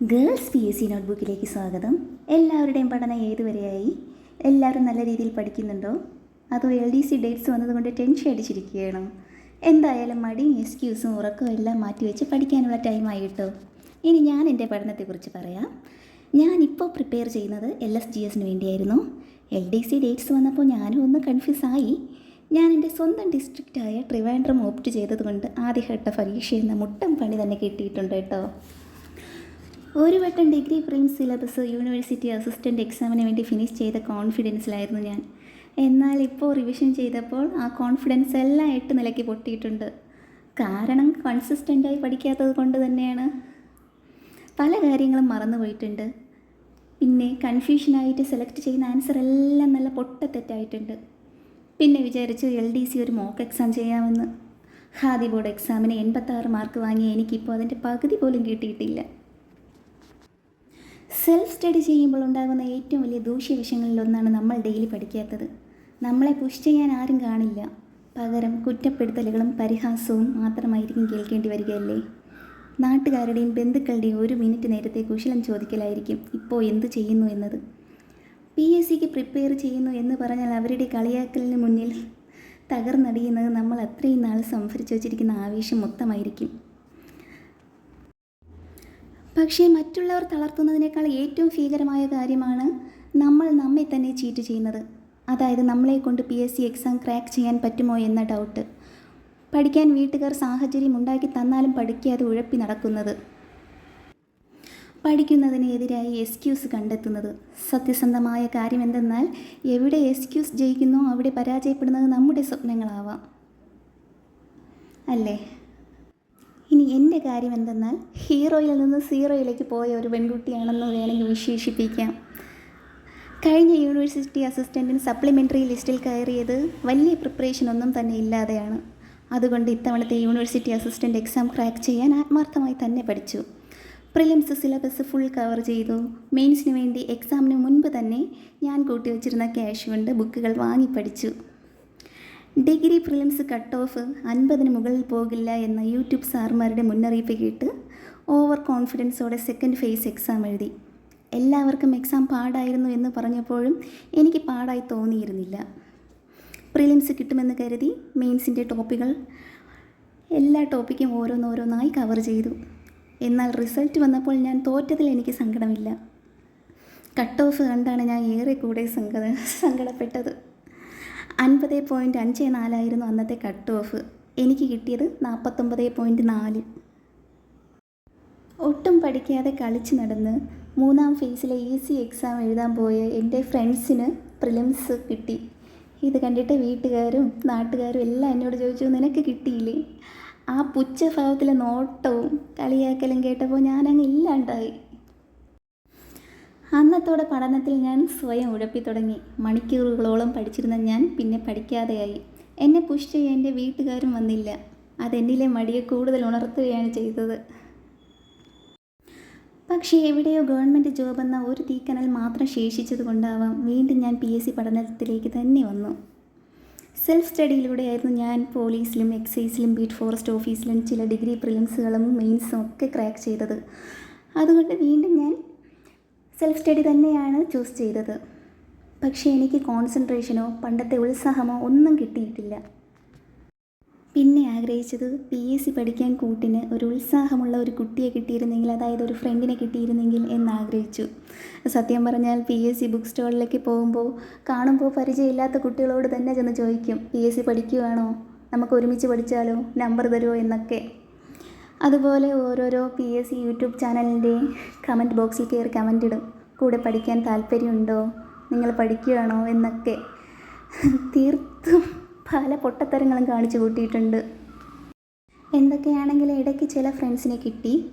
Girls P S C നോട്ട്ബുക്കിലേക്ക് സ്വാഗതം. എല്ലാവരുടെയും പഠനം ഏതുവരെയായി? എല്ലാവരും നല്ല രീതിയിൽ പഠിക്കുന്നുണ്ടോ? അതോ എൽ ഡി സി ഡേറ്റ്സ് വന്നതുകൊണ്ട് ടെൻഷൻ അടിച്ചിരിക്കുകയാണോ? എന്തായാലും മടിയും എക്സ്ക്യൂസും ഉറക്കവും എല്ലാം മാറ്റിവെച്ച് പഠിക്കാനുള്ള ടൈമായി കേട്ടോ ഇനി ഞാൻ എന്റെ പഠനത്തെക്കുറിച്ച് പറയാം. ഞാനിപ്പോൾ പ്രിപ്പയർ ചെയ്യുന്നത് എൽ എസ് ജി എസിന് വേണ്ടിയായിരുന്നു. എൽ ഡി സി ഡേറ്റ്സ് വന്നപ്പോൾ ഞാനും ഒന്ന് കൺഫ്യൂസ് ആയി. ഞാൻ എന്റെ സ്വന്തം ഡിസ്ട്രിക്റ്റായ ട്രിവാൻഡ്രം ഓപ്റ്റ് ചെയ്തതുകൊണ്ട് ആദ്യഘട്ട പരീക്ഷ എന്ന മുട്ടം പണി തന്നെ കിട്ടിയിട്ടുണ്ട് കേട്ടോ. ഒരു വട്ടം ഡിഗ്രി പ്രിൻസ് സിലബസ് യൂണിവേഴ്സിറ്റി അസിസ്റ്റന്റ് എക്സാമിന് വേണ്ടി ഫിനിഷ് ചെയ്ത കോൺഫിഡൻസിലായിരുന്നു ഞാൻ. എന്നാൽ ഇപ്പോൾ റിവിഷൻ ചെയ്തപ്പോൾ ആ കോൺഫിഡൻസ് എല്ലാം എട്ട് നിലയ്ക്ക് പൊട്ടിയിട്ടുണ്ട്. കാരണം കൺസിസ്റ്റന്റായി പഠിക്കാത്തത് കൊണ്ട് തന്നെയാണ്. പല കാര്യങ്ങളും മറന്നുപോയിട്ടുണ്ട് പിന്നെ കൺഫ്യൂഷനായിട്ട് സെലക്ട് ചെയ്യുന്ന ആൻസർ എല്ലാം നല്ല പൊട്ടത്തെറ്റായിട്ടുണ്ട്. പിന്നെ വിചാരിച്ചു എൽ ഡി സി ഒരു മോക്ക് എക്സാം ചെയ്യാമെന്ന്. ഹാദി ബോർഡ് എക്സാമിന് എൺപത്താറ് മാർക്ക് വാങ്ങിയ എനിക്കിപ്പോൾ അതിന്റെ പകുതി പോലും കിട്ടിയിട്ടില്ല. സെൽഫ് സ്റ്റഡി ചെയ്യുമ്പോൾ ഉണ്ടാകുന്ന ഏറ്റവും വലിയ ദൂഷ്യവശങ്ങളിലൊന്നാണ് നമ്മൾ ഡെയിലി പഠിക്കാത്തത്. നമ്മളെ പുഷ് ചെയ്യാൻ ആരും കാണില്ല. പകരം കുറ്റപ്പെടുത്തലുകളും പരിഹാസവും മാത്രമായിരിക്കും കേൾക്കേണ്ടി വരികയല്ലേ? നാട്ടുകാരുടെയും ബന്ധുക്കളുടെയും ഒരു മിനിറ്റ് നേരത്തെ കുശലം ചോദിക്കലായിരിക്കും ഇപ്പോൾ എന്ത് ചെയ്യുന്നു എന്നത്. പി എസ് സിക്ക് പ്രിപ്പയർ ചെയ്യുന്നു എന്ന് പറഞ്ഞാൽ അവരുടെ കളിയാക്കലിന് മുന്നിൽ തകർന്നടിയുന്നത് നമ്മൾ അത്രയും നാൾ സംഭരിച്ചു വച്ചിരിക്കുന്ന ആവേശം മൊത്തമായിരിക്കും. പക്ഷേ മറ്റുള്ളവർ തളർത്തുന്നതിനേക്കാൾ ഏറ്റവും ഭീകരമായ കാര്യമാണ് നമ്മൾ നമ്മെ തന്നെ ചീറ്റ് ചെയ്യുന്നത്. അതായത് നമ്മളെ കൊണ്ട് P S C exam crack ചെയ്യാൻ പറ്റുമോ എന്ന ഡൗട്ട്. പഠിക്കാൻ വീട്ടുകാർ സാഹചര്യം ഉണ്ടാക്കി തന്നാലും പഠിക്കാതെ ഉഴപ്പി നടക്കുന്നത്. പഠിക്കുന്നതിനെതിരായി എക്സ്ക്യൂസ് കണ്ടെത്തുന്നത്. സത്യസന്ധമായ കാര്യം എന്തെന്നാൽ എവിടെ എക്സ്ക്യൂസ് ജയിക്കുന്നോ അവിടെ പരാജയപ്പെടുന്നത് നമ്മുടെ സ്വപ്നങ്ങളാവാം. അല്ലേ? എന്റെ കാര്യം എന്തെന്നാൽ ഹീറോയിൽ നിന്ന് സീറോയിലേക്ക് പോയ ഒരു പെൺകുട്ടിയാണെന്ന് വേണമെങ്കിൽ വിശേഷിപ്പിക്കാം. കഴിഞ്ഞ യൂണിവേഴ്സിറ്റി അസിസ്റ്റന്റിന് സപ്ലിമെന്ററി ലിസ്റ്റിൽ കയറിയത് വലിയ പ്രിപ്പറേഷൻ ഒന്നും തന്നെ ഇല്ലാതെയാണ്. അതുകൊണ്ട് ഇത്തവണത്തെ യൂണിവേഴ്സിറ്റി അസിസ്റ്റന്റ് എക്സാം ക്രാക്ക് ചെയ്യാൻ ആത്മാർത്ഥമായി തന്നെ പഠിച്ചു. പ്രിലിംസ് സിലബസ് ഫുൾ കവർ ചെയ്തു. മെയിൻസിന് വേണ്ടി എക്സാമിന് മുൻപ് തന്നെ ഞാൻ കൂട്ടിവെച്ചിരുന്ന ക്യാഷ് കൊണ്ട് ബുക്കുകൾ വാങ്ങി പഠിച്ചു. ഡിഗ്രി പ്രിലിംസ് കട്ട് ഓഫ് അൻപതിന് മുകളിൽ പോകില്ല എന്ന യൂട്യൂബ് സാർമാരുടെ മുന്നറിയിപ്പ് കേട്ട് ഓവർ കോൺഫിഡൻസോടെ സെക്കൻഡ് ഫേസ് എക്സാം എഴുതി. എല്ലാവർക്കും എക്സാം പാടായിരുന്നു എന്ന് പറഞ്ഞപ്പോഴും എനിക്ക് പാടായി തോന്നിയിരുന്നില്ല. പ്രിലിംസ് കിട്ടുമെന്ന് കരുതി മെയിൻസിന്റെ ടോപ്പികൾ എല്ലാ ടോപ്പിക്കും ഓരോന്നോരോന്നായി കവർ ചെയ്തു. എന്നാൽ റിസൾട്ട് വന്നപ്പോൾ ഞാൻ തോറ്റതിൽ എനിക്ക് സങ്കടമില്ല. കട്ട് ഓഫ് കണ്ടാണ് ഞാൻ ഏറെ കൂടെ സങ്കട സങ്കടപ്പെട്ടത്. അൻപത് പോയിന്റ് അഞ്ച് നാലായിരുന്നു അന്നത്തെ കട്ട് ഓഫ് എനിക്ക് കിട്ടിയത് നാൽപ്പത്തൊമ്പത് പോയിന്റ് നാല്. ഒട്ടും പഠിക്കാതെ കളിച്ച് നടന്ന് മൂന്നാം ഫേസിലെ ഈസി എക്സാം എഴുതാൻ പോയ എന്റെ ഫ്രണ്ട്സിന് പ്രിലിംസ് കിട്ടി. ഇത് കണ്ടിട്ട് വീട്ടുകാരും നാട്ടുകാരും എല്ലാം എന്നോട് ചോദിച്ചു നിനക്ക് കിട്ടിയില്ലേ? ആ പുച്ഛഭാവത്തിലെ നോട്ടവും കളിയാക്കലും കേട്ടപ്പോൾ ഞാനങ്ങ് ഇല്ലാണ്ടായി. അന്നത്തോടെ പഠനത്തിൽ ഞാൻ സ്വയം ഉഴപ്പി തുടങ്ങി. മണിക്കൂറുകളോളം പഠിച്ചിരുന്ന ഞാൻ പിന്നെ പഠിക്കാതെയായി. എന്നെ പുഷ് ചെയ്യാൻ എന്റെ വീട്ടുകാരും വന്നില്ല. അതെന്നിലെ മടിയെ കൂടുതൽ ഉണർത്തുകയാണ് ചെയ്തത്. പക്ഷേ എവിടെയോ ഗവൺമെന്റ് ജോബ് എന്ന ഒരു തീക്കനൽ മാത്രം ശേഷിച്ചത് കൊണ്ടാവാം വീണ്ടും ഞാൻ പി എസ് സി പഠനത്തിലേക്ക് തന്നെ വന്നു. സെൽഫ് സ്റ്റഡിയിലൂടെയായിരുന്നു ഞാൻ പോലീസിലും എക്സൈസിലും ബീറ്റ് ഫോറസ്റ്റ് ഓഫീസിലും ചില ഡിഗ്രി പ്രിലിംസുകളും മെയിൻസും ഒക്കെ ക്രാക്ക് ചെയ്തത്. അതുകൊണ്ട് വീണ്ടും ഞാൻ സെൽഫ് സ്റ്റഡി തന്നെയാണ് ചൂസ് ചെയ്തത്. പക്ഷേ എനിക്ക് കോൺസെൻട്രേഷനോ പണ്ടത്തെ ഉത്സാഹമോ ഒന്നും കിട്ടിയിട്ടില്ല. പിന്നെ ആഗ്രഹിച്ചത് പി എസ് സി പഠിക്കാൻ കൂട്ടിന് ഒരു ഉത്സാഹമുള്ള ഒരു കുട്ടിയെ കിട്ടിയിരുന്നെങ്കിൽ അതായത് ഒരു ഫ്രണ്ടിനെ കിട്ടിയിരുന്നെങ്കിൽ എന്നാഗ്രഹിച്ചു സത്യം പറഞ്ഞാൽ പി എസ് സി ബുക്ക് സ്റ്റോളിലേക്ക് പോകുമ്പോൾ കാണുമ്പോൾ പരിചയമില്ലാത്ത കുട്ടികളോട് തന്നെ ചെന്ന് ചോദിക്കും പി എസ് സി പഠിക്കുവാണോ? നമുക്ക് ഒരുമിച്ച് പഠിച്ചാലോ? നമ്പർ തരുമോ എന്നൊക്കെ. അതുപോലെ ഓരോരോ പി എസ് സി യൂട്യൂബ് ചാനലിന്റെ കമന്റ് ബോക്സിൽ കയറി കമന്റ് ഇടും. കൂടെ പഠിക്കാൻ താല്പര്യമുണ്ടോ? നിങ്ങൾ പഠിക്കുകയാണോ? എന്നൊക്കെ. തീർത്തും പല പൊട്ടത്തരങ്ങളും കാണിച്ചു കൂട്ടിയിട്ടുണ്ട്. എന്തൊക്കെയാണെങ്കിലും ഇടയ്ക്ക് ചില ഫ്രണ്ട്സിനെ കിട്ടി.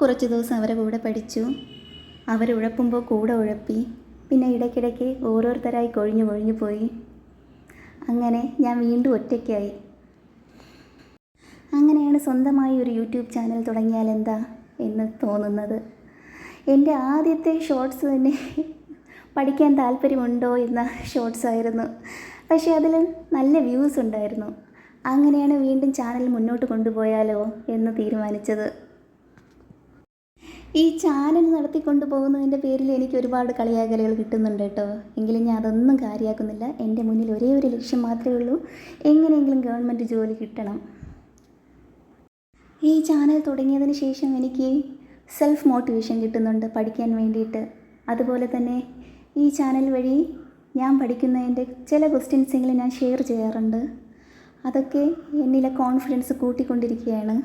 കുറച്ച് ദിവസം അവരെ കൂടെ പഠിച്ചു. അവർ ഉഴപ്പുമ്പോൾ കൂടെ ഉഴപ്പി. പിന്നെ ഇടയ്ക്കിടയ്ക്ക് ഓരോരുത്തരായി കൊഴിഞ്ഞു കൊഴിഞ്ഞു പോയി. അങ്ങനെ ഞാൻ വീണ്ടും ഒറ്റയ്ക്കായി. അങ്ങനെയാണ് സ്വന്തമായി ഒരു യൂട്യൂബ് ചാനൽ തുടങ്ങിയാൽ എന്താ എന്ന് തോന്നുന്നത്. എന്റെ ആദ്യത്തെ ഷോർട്സ് തന്നെ പഠിക്കാൻ താല്പര്യമുണ്ടോ എന്ന ഷോർട്സ് ആയിരുന്നു. പക്ഷേ അതിൽ നല്ല വ്യൂസ് ഉണ്ടായിരുന്നു. അങ്ങനെയാണ് വീണ്ടും ചാനൽ മുന്നോട്ട് കൊണ്ടുപോയാലോ എന്ന് തീരുമാനിച്ചത്. ഈ ചാനൽ നടത്തിക്കൊണ്ട് പോകുന്നതിന്റെ പേരിൽ എനിക്ക് ഒരുപാട് കളിയാകലുകൾ കിട്ടുന്നുണ്ട് കേട്ടോ. എങ്കിലും ഞാൻ അതൊന്നും കാര്യമാക്കുന്നില്ല. എന്റെ മുന്നിൽ ഒരേ ഒരു ലക്ഷ്യം മാത്രമേ ഉള്ളൂ. എങ്ങനെയെങ്കിലും ഗവൺമെന്റ് ജോലി കിട്ടണം. ഈ ചാനൽ തുടങ്ങിയതിന് ശേഷം എനിക്ക് സെൽഫ് മോട്ടിവേഷൻ കിട്ടുന്നുണ്ട് പഠിക്കാൻ വേണ്ടിയിട്ട്. അതുപോലെ തന്നെ ഈ ചാനൽ വഴി ഞാൻ പഠിക്കുന്നതിന്റെ ചില ക്വസ്റ്റ്യൻസെങ്കിലും ഞാൻ ഷെയർ ചെയ്യാറുണ്ട്. അതൊക്കെ എന്നിലെ കോൺഫിഡൻസ് കൂട്ടിക്കൊണ്ടിരിക്കുകയാണ്.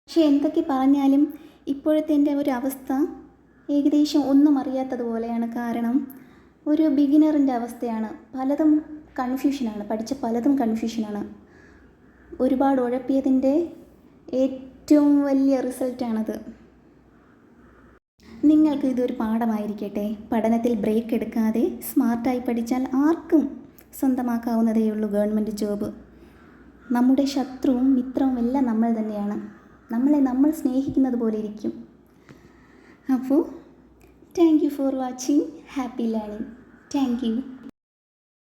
പക്ഷേ എന്തൊക്കെ പറഞ്ഞാലും ഇപ്പോഴത്തെ എന്റെ ഒരു അവസ്ഥ ഏകദേശം ഒന്നും അറിയാത്തതുപോലെയാണ് കാരണം ഒരു ബിഗിനറിന്റെ അവസ്ഥയാണ്. പലതും കൺഫ്യൂഷനാണ് പഠിച്ച പലതും കൺഫ്യൂഷനാണ് ഒരുപാട് ഉഴപ്പിയതിന്റെ ഏറ്റവും വലിയ റിസൾട്ടാണത്. നിങ്ങൾക്ക് ഇതൊരു പാഠമായിരിക്കട്ടെ. പഠനത്തിൽ ബ്രേക്ക് എടുക്കാതെ സ്മാർട്ടായി പഠിച്ചാൽ ആർക്കും സ്വന്തമാക്കാവുന്നതേയുള്ളൂ ഗവൺമെന്റ് ജോബ്. നമ്മുടെ ശത്രുവും മിത്രവും എല്ലാം നമ്മൾ തന്നെയാണ്. നമ്മളെ നമ്മൾ സ്നേഹിക്കുന്നത് പോലെ ഇരിക്കും. അപ്പോൾ thank you for watching happy learning thank you